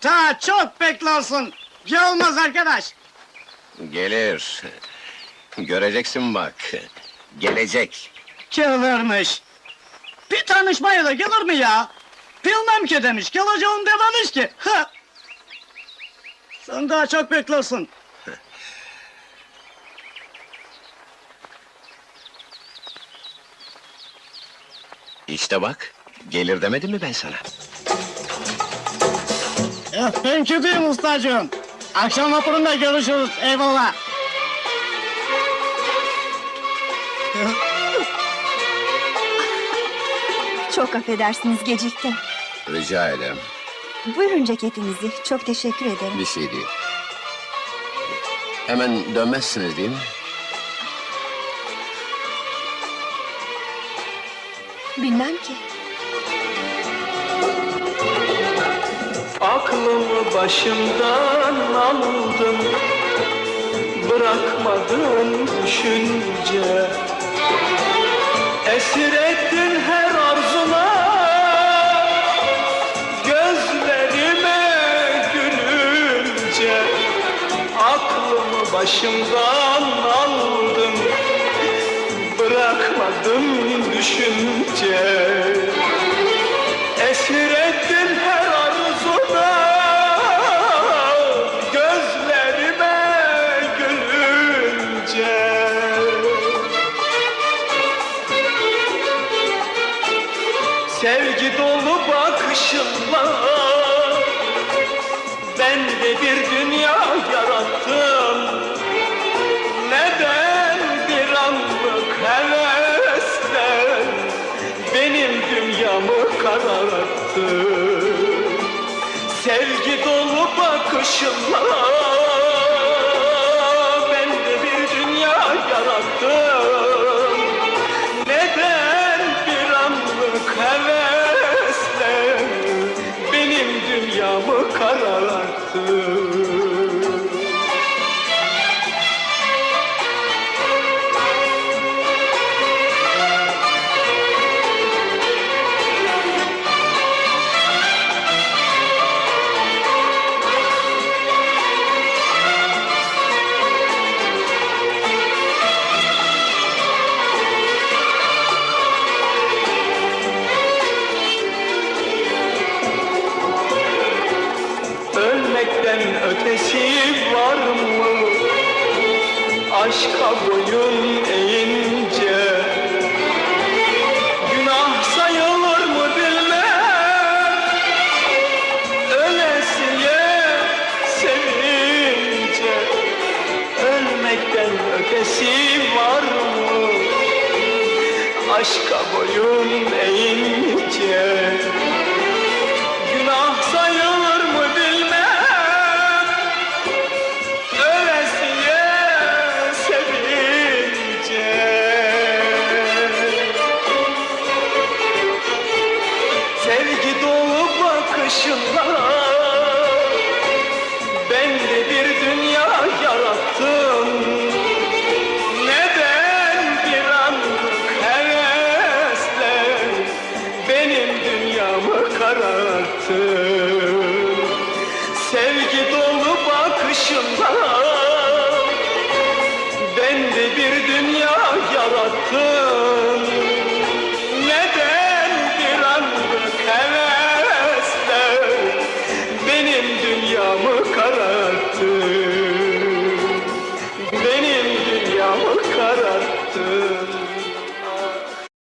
Ta çok beklersin. Gelmez arkadaş. Gelir. Göreceksin bak. Gelecek. Gelirmiş. Bir tanışmaya da gelir mi ya? Bilmem ki demiş, geleceğim dememiş ki. Ha! Sen daha çok beklersin. İşte bak. Gelir demedim mi ben sana? Ben gideyim ustacığım. Akşam vapurunda görüşürüz, eyvallah. Çok affedersiniz geciktim. Rica ederim. Buyurun ceketinizi. Çok teşekkür ederim. Bir şey değil. Hemen dönmezsiniz değil mi? Bilmem ki. Aklımı başımdan aldın. Bırakmadın düşünce. Esir ettin her arzuna. Gözlerime gülünce. Aklımı başımdan aldın. Bırakmadım düşünce Sevgi dolu bakışınla Ben de bir dünya yarattım. Neden bir anlık hevesle benim dünyamı kararttı Sevgi dolu bakışınla kararttı Ötesi var mı? Aşka boyun eğince Günah sayılır mı bilmem Ölesiye sevince Ölmekten ötesi var mı? Aşka boyun eğince kararttı Sevgi dolu bakışınla